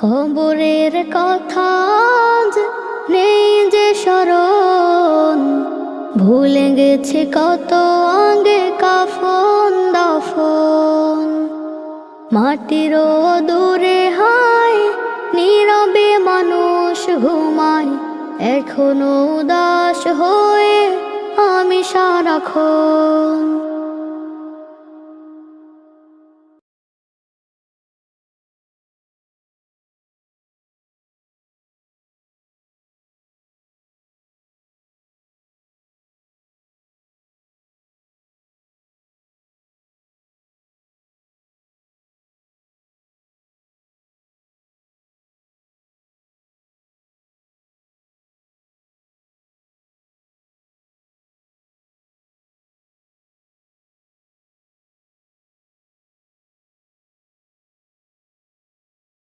কবরের কথা নেই যে স্মরণ। ভুলে গেছে কত আগে কাফন দফন। মাটির দূরে হায়, নীরবে মানুষ ঘুমায়। এখনও উদাস হয়ে আমি সারাক্ষণ।